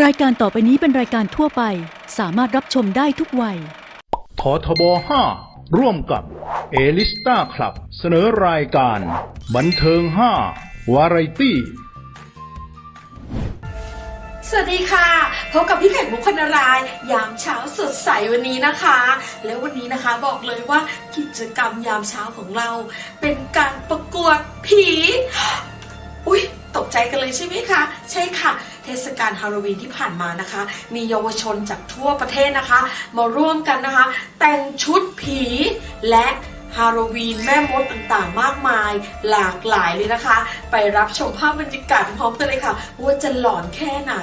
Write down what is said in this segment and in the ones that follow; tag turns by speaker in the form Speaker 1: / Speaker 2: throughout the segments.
Speaker 1: รายการต่อไปนี้เป็นรายการทั่วไป สามารถรับชมได้ทุกวัย
Speaker 2: ททบ 5 ร่วมกับเอลิสตาคลับ เสนอรายการ บันเทิง 5 วาไรตี้
Speaker 3: สวัสดีค่ะ พบกับพี่ไข่มุกพนารายณ์ยามเช้าสดใสวันนี้นะคะ แล้ววันนี้นะคะบอกเลยว่ากิจกรรมยามเช้าของเรา เป็นการประกวดผี อุ๊ย ตกใจกันเลยใช่ไหมคะ ใช่ค่ะ เทศกาลฮาโลวีนที่ผ่านมานะคะ มีเยาวชนจากทั่วประเทศนะคะ มาร่วมกันนะคะ แต่งชุดผีและฮาโลวีนแม่มดต่างๆ มากมายหลากหลายเลยนะคะ ไปรับชมภาพบรรยากาศพร้อมกันเลยค่ะ ว่าจะหลอนแค่ไหน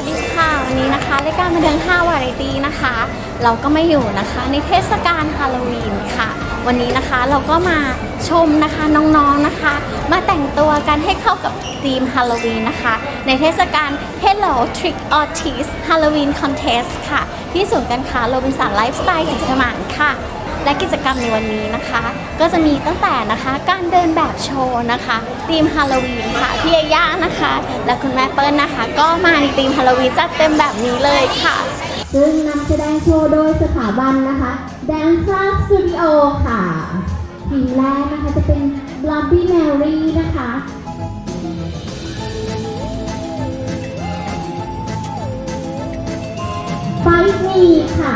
Speaker 4: วัสดีค่ะวันนี้นะคะรายการบันเทิง5วาไรตี้นะคะ เราก็มาอยู่นะคะในเทศกาลฮาโลวีนค่ะ วันนี้นะคะเราก็มาชมนะคะน้องๆนะคะ มาแต่งตัวกันให้เข้ากับธีมฮาโลวีนนะคะ ในเทศกาล Hello Trick or Treat Halloween Contest ค่ะ ที่ศูนย์การค้าโรบินสันไลฟ์สไตล์ถึงสมานค่ะ และกิจกรรมในวันนี้นะคะ ก็จะมีตั้งแต่นะคะการเดินแบบโชว์นะคะธีมฮาโลวีนค่ะพี่ยาย่านะคะ และคุณแม่เปิ้ลนะคะ ก็มาในธีมฮาโลวีนจัดเต็มแบบนี้เลยค่ะ
Speaker 5: ซึ่งนำแสดงโชว์โดยสถาบันนะคะ Dancer Studio ค่ะทีมแรกนะคะจะเป็น Blobby Mary นะคะไฟมีค่ะ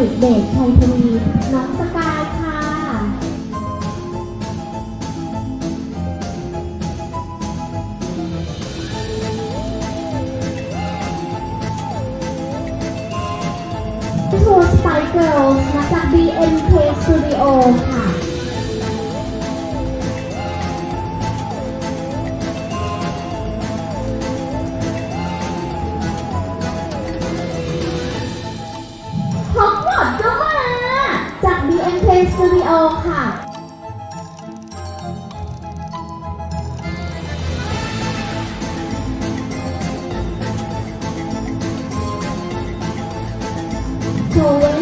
Speaker 5: กกรีดเดชชัยทวีน้องสกายค่ะ โชว์สไปเกิลนะจาก BNK Studio ค่ะ โช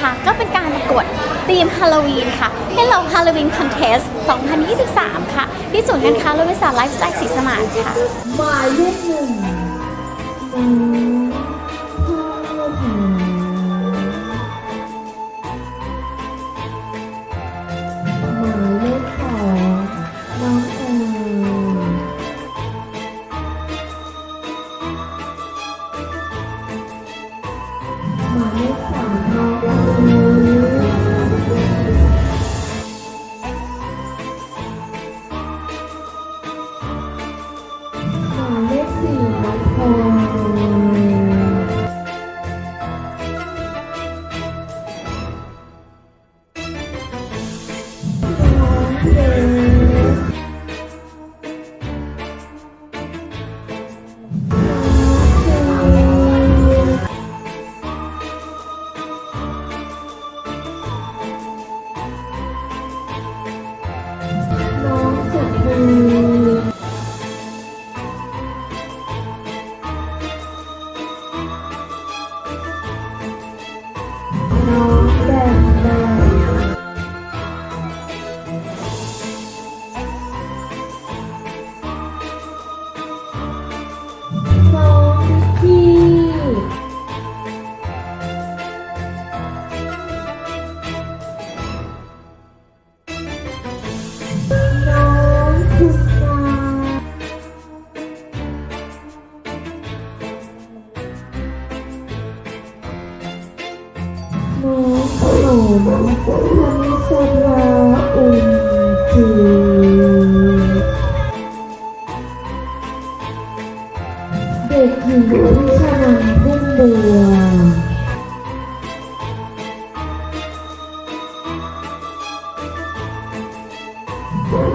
Speaker 5: คะ ก็เป็นการประกวดธีมฮาโลวีนค่ะให้เรา
Speaker 4: ฮาโลวีนคอนเทสต์2023 ค่ะ ที่ศูนย์การค้าโรบินสันไลฟ์สไตล์สีสมานค่ะ
Speaker 6: มาเลขหนึ่ง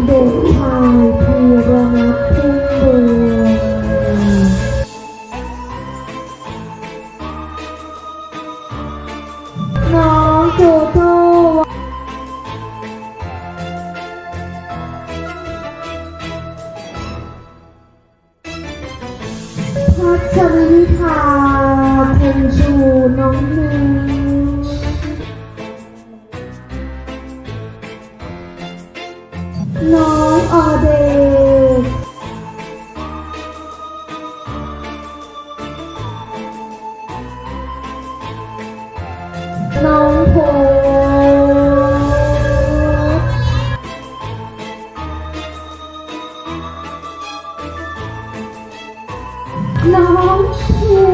Speaker 6: เด็กชายที่รณนเพ่งบุญ 老鼠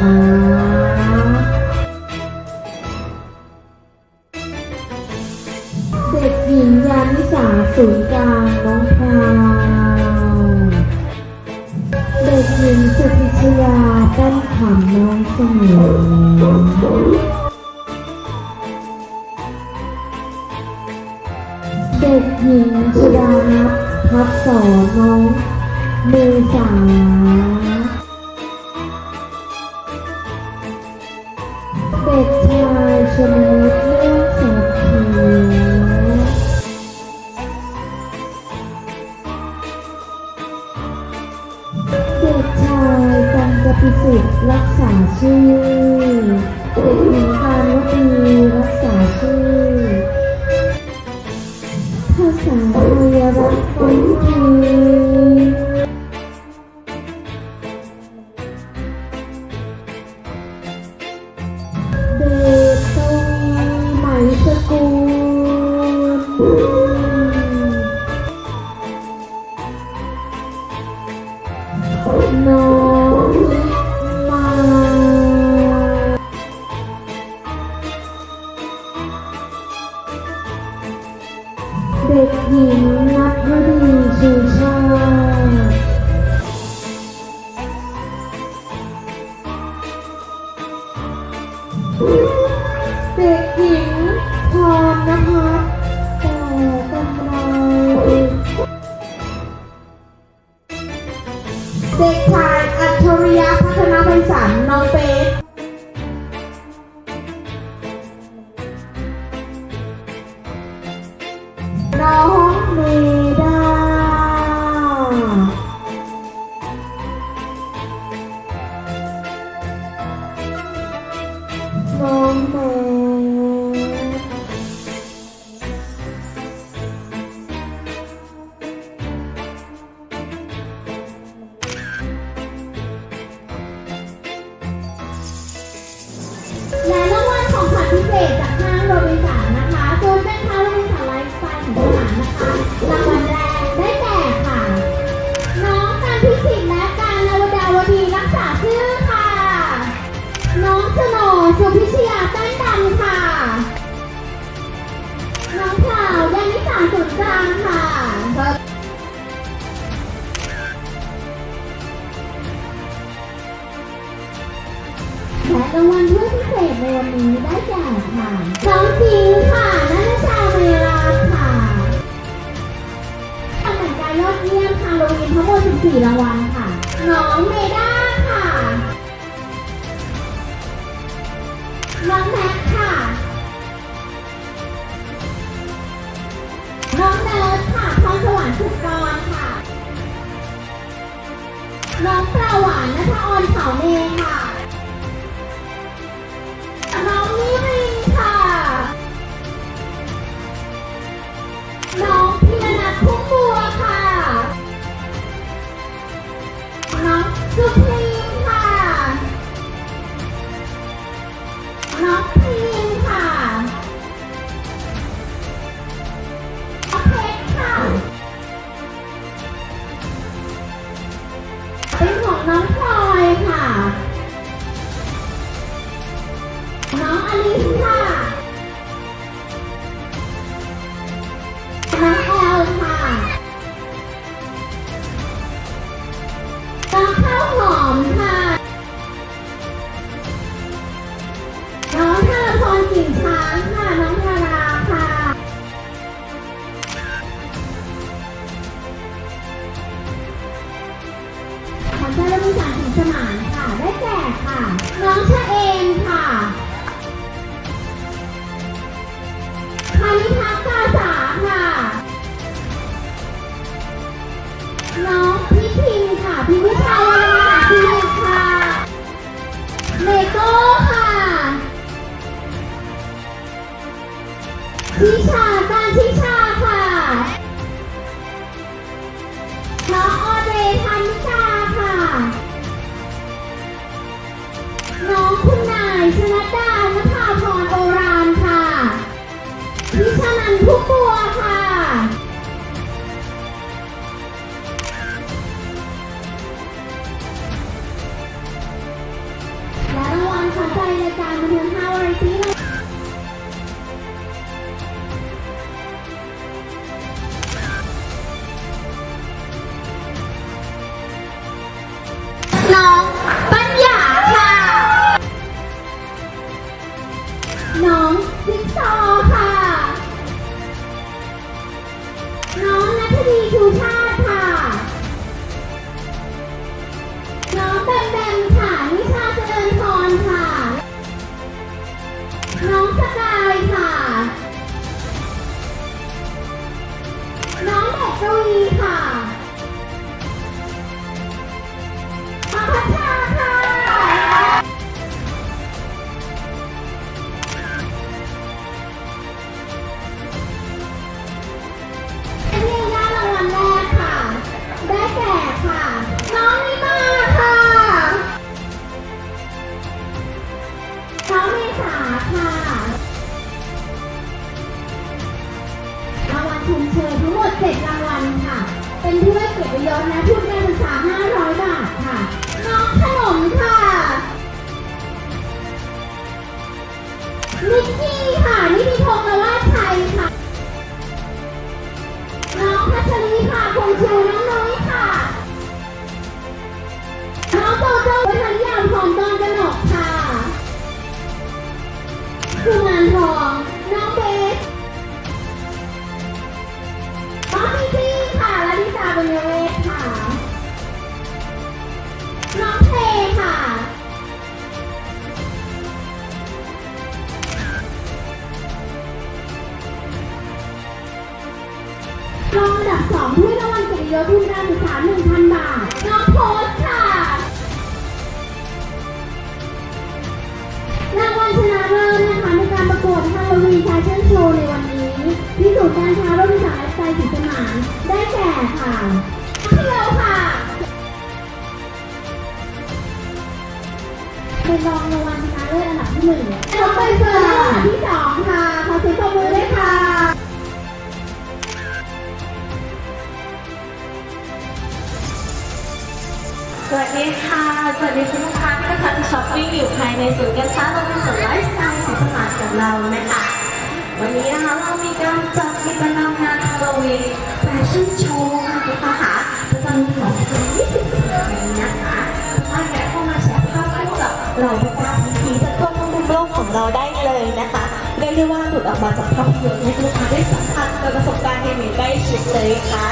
Speaker 6: Thank you. We yeah, that's funny. รา
Speaker 5: งวัลพิเศษในวันนี้ได้แก่ค่ะน้องพิงค่ะนัทชาเมราค่ะทำผลกานยอดเยี่ยมค่ะโรงเรียนทั้งหมด14รางวัลค่ะ น้องเมด้าค่ะ น้องแม็กค่ะ น้องเนิร์ดค่ะพรสวรรค์ชุกกรค่ะ น้องประหวานนัทออนเขาเมย์ค่ะ โก้ค่ะพี่ชาย เป็นรองรางวัลชนะเลิศอันดับที่หนึ่งน้องใบเฟิร์นอันดับที่สองค่ะขอเสียงปรบมือด้วยค่ะ
Speaker 7: สวัสดีค่ะ สวัสดีคุณลูกค้าที่กำลังช้อปปิ้งอยู่ภายในศูนย์การค้าโรบินสันไลฟ์สไตล์สีสมานของเรานะคะ วันนี้นะคะเรามีการจัดกิจกรรมงานฮาโลวีนแฟชั่นโชว์ค่ะลูกค้าค่ะประจำปี2024นี้นะคะถ้าอยาก เราทุกท่านทีจะทั่วทั้งมุมโลกของเราได้เลยนะคะเรียกได้ว่าหลุดออกมาจากภาพยนตร์ให้ลูกค้าได้สัมผัสกับประสบการณ์อย่างใกล้ชิดเลยค่ะ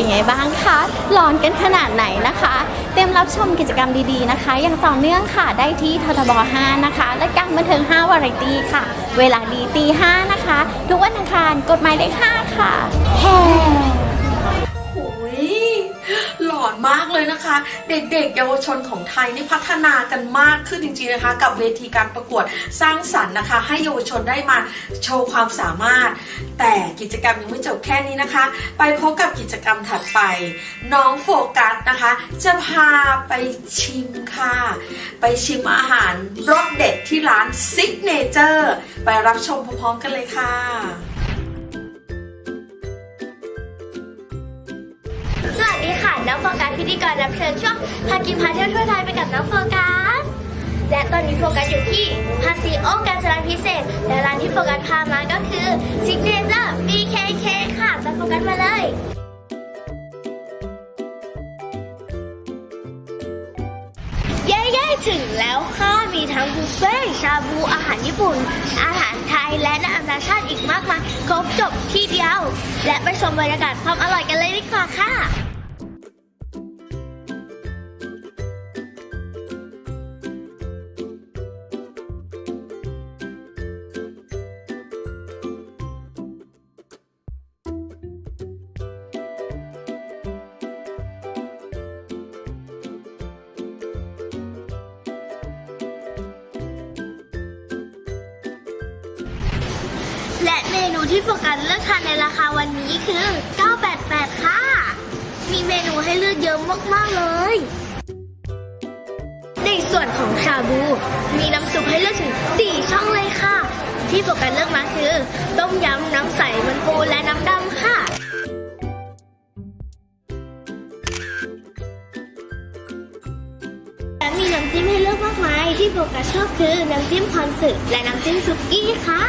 Speaker 4: เป็นไงบ้างคะร้อนกันขนาดไหนนะคะ เตรียมรับชมกิจกรรมดีๆนะคะ อย่างต่อเนื่องค่ะได้ที่ททบ 5 นะคะ และกางบันเทิง 5 วาไรตี้ค่ะ เวลาดีตี5นะคะ ทุกวันอังคารกฎหมายเลข5ค่ะแฮ
Speaker 3: เลยนะคะ เด็กๆ เยาวชนของไทยนี่พัฒนากันมากขึ้นจริงๆนะคะ กับเวทีการประกวดสร้างสรรค์นะคะ ให้เยาวชนได้มาโชว์ความสามารถ แต่กิจกรรมยังไม่จบแค่นี้นะคะ ไปพบกับกิจกรรมถัดไป น้องโฟกัสนะคะ จะพาไปชิมค่ะ ไปชิมอาหารรสเด็ดที่ร้านซิกเนเจอร์ไปรับชมพร้อมๆกันเลยค่ะ
Speaker 8: โฟกัสพิธีกรรับเชิญช่วงพากินพาเที่ยวทั่วไทยไปกับน้องโฟกัส และตอนนี้โฟกัสอยู่ที่พาซีโอการจนาพิเศษ และร้านที่โฟกัสพามาก็คือ Signature BKK ค่ะไปโฟกัสมาเลยเย้ๆถึงแล้วค่ะ มีทั้งบุฟเฟ่ชาบูอาหารญี่ปุ่น อาหารไทยและนานาชาติอีกมากมายครบจบที่เดียว และไปชมบรรยากาศความอร่อยกันเลยดีกว่าค่ะ นูที่โฟกัสเลือกทานในราคาวันนี้คือ 988 ค่ะ มีเมนูให้เลือกเยอะมาก ๆ เลย ในส่วนของชาบู มีน้ำซุปให้เลือกถึง 4 ช่องเลยค่ะ ที่โฟกัสเลือกมาคือ ต้มยำน้ำใสมันปูและน้ำดำค่ะและมีน้ำจิ้มให้เลือกมากมายที่โฟกัสชอบคือน้ำจิ้มคอนสึและน้ำจิ้มซุกี้ค่ะ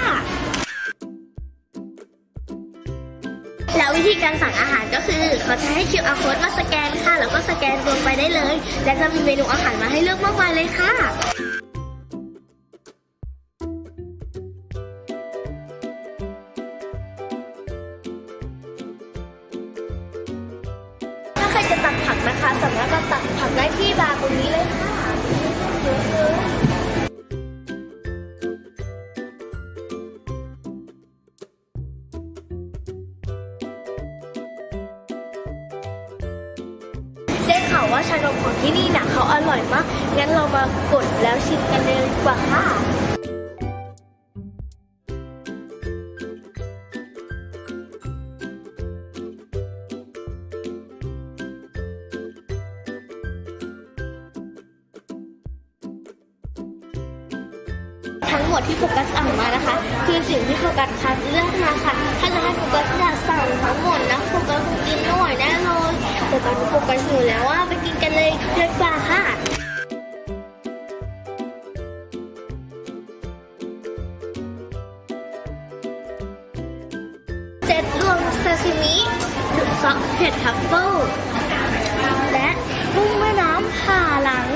Speaker 8: วิธีการสั่งอาหารก็คือ เขาจะให้ QR code มาสแกนค่ะ แล้วก็สแกนลงไปได้เลย และจะมีเมนูอาหารมาให้เลือกมากมายเลยค่ะถ้าใครจะตักผักนะคะสามารถมาตักผักได้ที่บาร์ตรงนี้เลยค่ะเยอะเลย มกั ซาซิมิดุซอสเผ็ดทัฟเฟิลและกุ้งแม่น้ำผ่าหลัง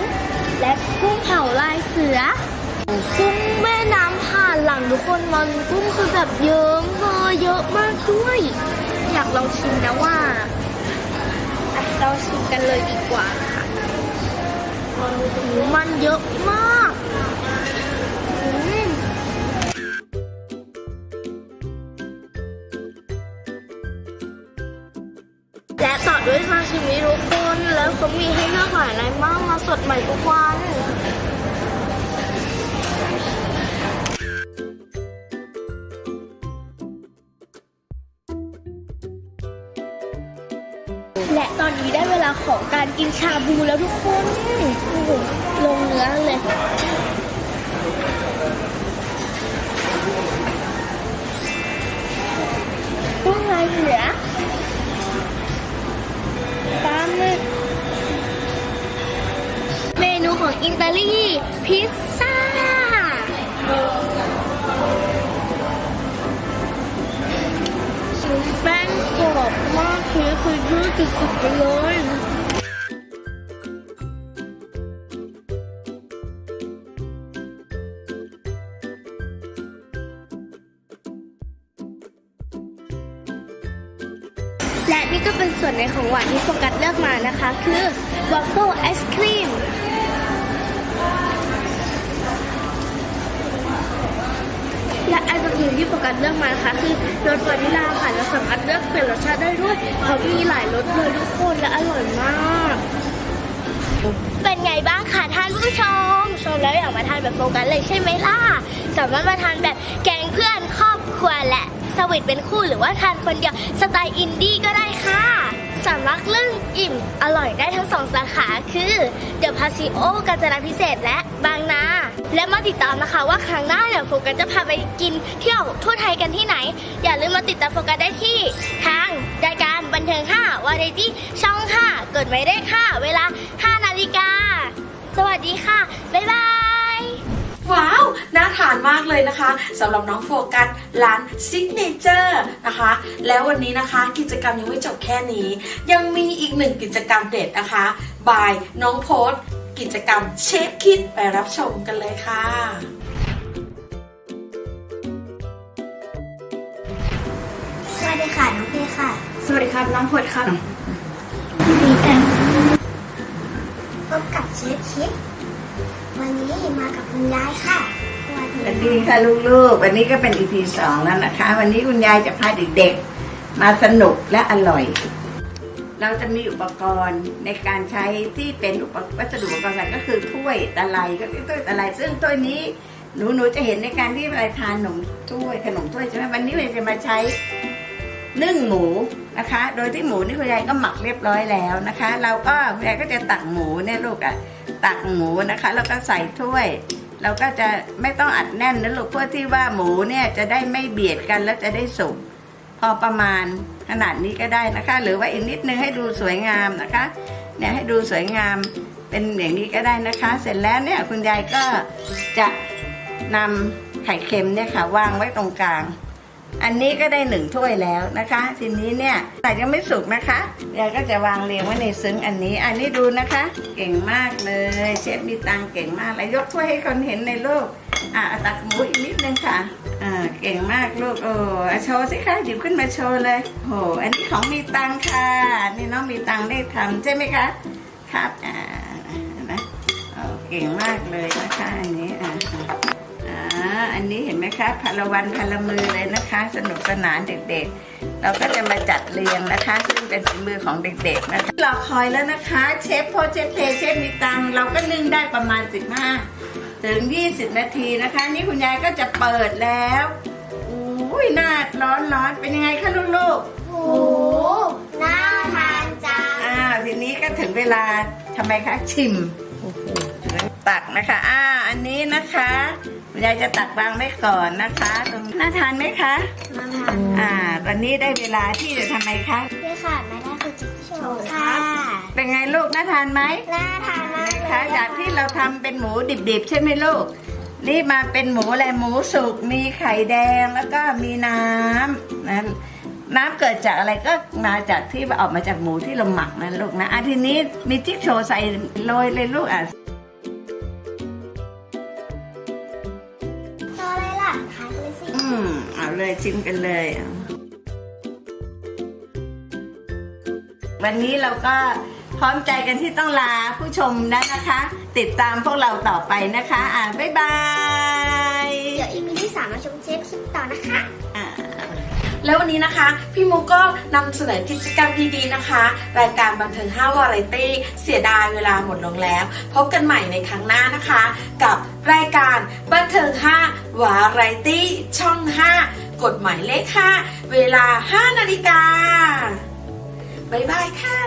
Speaker 8: และกุ้งเผาลายเสือ กุ้งแม่น้ำผ่านหลังทุกคนมันกุ้งคือแบบเยอะมากเยอะมากด้วย อยากลองชิมนะว่าเราชิมกันเลยดีกว่าค่ะมันเยอะมาก เขามีให้เลือกหลายอะไรมากมาสดใหม่ทุกวันและตอนนี้ได้เวลาของการกินชาบูแล้วทุกคนโอ้โหลงเนื้อเลยกุ้งลายเสือปลาหมึกเมนู ของอิตาลี พิซซ่า ชิ้นแป้งกรอบมากคือคือยืดสุดๆไปเลยและนี่ก็เป็นส่วนในของหวานที่โฟกัสเลือกมานะคะ คือวัฟเฟิลไอศครีม และ ไอศครีมที่โฟกัสเลือกมานะคะคือรสวานิลาค่ะและสามารถเลือกเปลี่ยนรสชาติได้ด้วยเพรามีหลายรสเลยทุกคนและอร่อยมาก เป็นไงบ้างคะท่านผู้ชม ชมแล้วอยากมาทานแบบโฟกัสเลยใช่ไหมล่ะ สามารถมาทานแบบแกงเพื่อนครอบครัวและสวิตเป็นคู่หรือว่าทานคนเดียวสไตล์อินดี้ก็ได้ค่ะสำลักเรื่องอิ่มอร่อยได้ทั้งสองสาขาคือเดอะพาซิโอกาญจนาพิเศษและ บางนา และมาติดตามนะคะว่าครั้งหน้าเนี่ยโฟกัสจะพาไปกินเที่ยวทั่วไทยกันที่ไหน อย่าลืมมาติดตามโฟกัสได้ที่ทางรายการบันเทิง5วาไรตี้ช่อง5เกิดไม่ได้ค่ะ เวลา 5 นาฬิกา สวัสดีค่ะ บ๊ายบาย
Speaker 3: ว้าว น่าทานมากเลยนะคะสำหรับน้องโฟกัสร้านซิกเนเจอร์นะคะ แล้ววันนี้นะคะกิจกรรมยังไม่จบแค่นี้ ยังมีอีกหนึ่งกิจกรรมเด็ดนะคะ บายน้องโพส กิจกรรมเชฟคิดไปรับชมกันเลยค่ะ
Speaker 8: สวัสดีค่ะน้องเพค่ะ
Speaker 7: สวัสดีครับน้องพดครับ
Speaker 8: ดีกันพบกับเชฟคิด วันนี้มากับคุณยายค่ะสวัสดี
Speaker 9: สวัสดีค่ะลูกๆ วันนี้ก็เป็น EP สองแล้วนะคะ วันนี้คุณยายจะพาเด็กๆ มาสนุกและอร่อย เราจะมีอุปกรณ์ในการใช้ที่เป็นอุปวัสดุอุปกรณ์ก็คือถ้วยตะไลก็คือถ้วยตะไลซึ่งถ้วยนี้หนูหนูจะเห็นในการที่เวลาทานขนมถ้วยขนมถ้วยใช่ไหมวันนี้เราจะมาใช้นึ่งหมูนะคะ โดยที่หมูนี่คุณยายก็หมักเรียบร้อยแล้วนะคะ เราก็คุณยายก็จะตักหมูเนี่ยลูกอะตักหมูนะคะแล้วก็ใส่ถ้วย เราก็จะไม่ต้องอัดแน่นนะลูกเพื่อที่ว่าหมูเนี่ยจะได้ไม่เบียดกันแล้วจะได้สุกพอประมาณ ขนาดนี้ก็ได้นะคะ หรือว่าอีกนิดนึงให้ดูสวยงามนะคะ เนี่ยให้ดูสวยงามเป็นอย่างนี้ก็ได้นะคะ เสร็จแล้วเนี่ยคุณยายก็จะนำไข่เค็มเนี่ยค่ะวางไว้ตรงกลาง อันนี้ก็ได้หนึ่งถ้วยแล้วนะคะ ทีนี้เนี่ยแต่ยังไม่สุกนะคะยายก็จะวางเรียงไว้ในซึ้งอันนี้ อันนี้ดูนะคะ เก่งมากเลย เชฟมีตังเก่งมากเลยยกถ้วยให้คนเห็นในรูปอะเอาตักหมูอีกนิดนึงค่ะอ่าเก่งมากลูกโอ้อโชว์สิคะหยิบขึ้นมาโชว์เลยโหอันนี้ของมีตังค่ะนี่น้องมีตังได้ทำใช่ไหมคะครับอ่าเห็นไหมเก่งมากเลยนะคะอันนี้อ่า อ่าอันนี้เห็นไหมคะพลวันพลมือเลยนะคะ สนุกสนานเด็กๆ เราก็จะมาจัดเรียงนะคะ ซึ่งเป็นฝีมือของเด็กๆนะคะรอคอยแล้วนะคะ เชฟโพเชฟเพเชฟมีตังเราก็นึ่งได้ประมาณ 15 ถึง 20 นาทีนะคะ นี่คุณยายก็จะเปิดแล้วอุ้ยน่าร้อนร้อนๆเป็นยังไงคะลูกๆ
Speaker 8: โอ้น่าทานจัง
Speaker 9: อ่าทีนี้ก็ถึงเวลาทำไมคะชิมตักนะคะ อ่า อันนี้นะคะ คุณยายจะตักวางไว้ก่อนนะคะตรงน่าทานไหมคะ
Speaker 8: น่าทาน
Speaker 9: อ่า ตอนนี้ได้เวลาที่จะทำไมคะ
Speaker 8: พี่ค่ะไม่ได้คือจิ๊กโชว์ค่ะ
Speaker 9: เป็นไงลูกน่าทานไหม
Speaker 8: น่าทานมากเลย
Speaker 9: คะจากที่เราทำเป็นหมูดิบๆ ใช่ไหมลูก นี่มาเป็นหมูอะไรหมูสุกมีไข่แดงแล้วก็มีน้ำนะน้ำเกิดจากอะไรก็มาจากที่ออกมาจากหมูที่เราหมักนะลูกนะอะทีนี้มีจิ๊กโชว์ใส่โรยเลยลูกอะ มเอาเลยชิมกันเลย วันนี้เราก็พร้อมใจกันที่ต้องลาผู้ชมนะนะคะ ติดตามพวกเราต่อไปนะคะ อ่าบ๊ายบาย
Speaker 8: เดี๋ยวอีมีที่สามมาชมเชฟคิมต่อนะคะ
Speaker 3: แล้ววันนี้นะคะ พี่มุกก็นำเสนอกิจกรรมดีๆนะคะ รายการบันเทิง5วาไรตี้เสียดายเวลาหมดลงแล้ว พบกันใหม่ในครั้งหน้านะคะ กับรายการบันเทิง5วาไรตี้ช่อง 5 กฎหมายเลข 5 เวลา 5 นาฬิกาบ๊ายบายค่ะ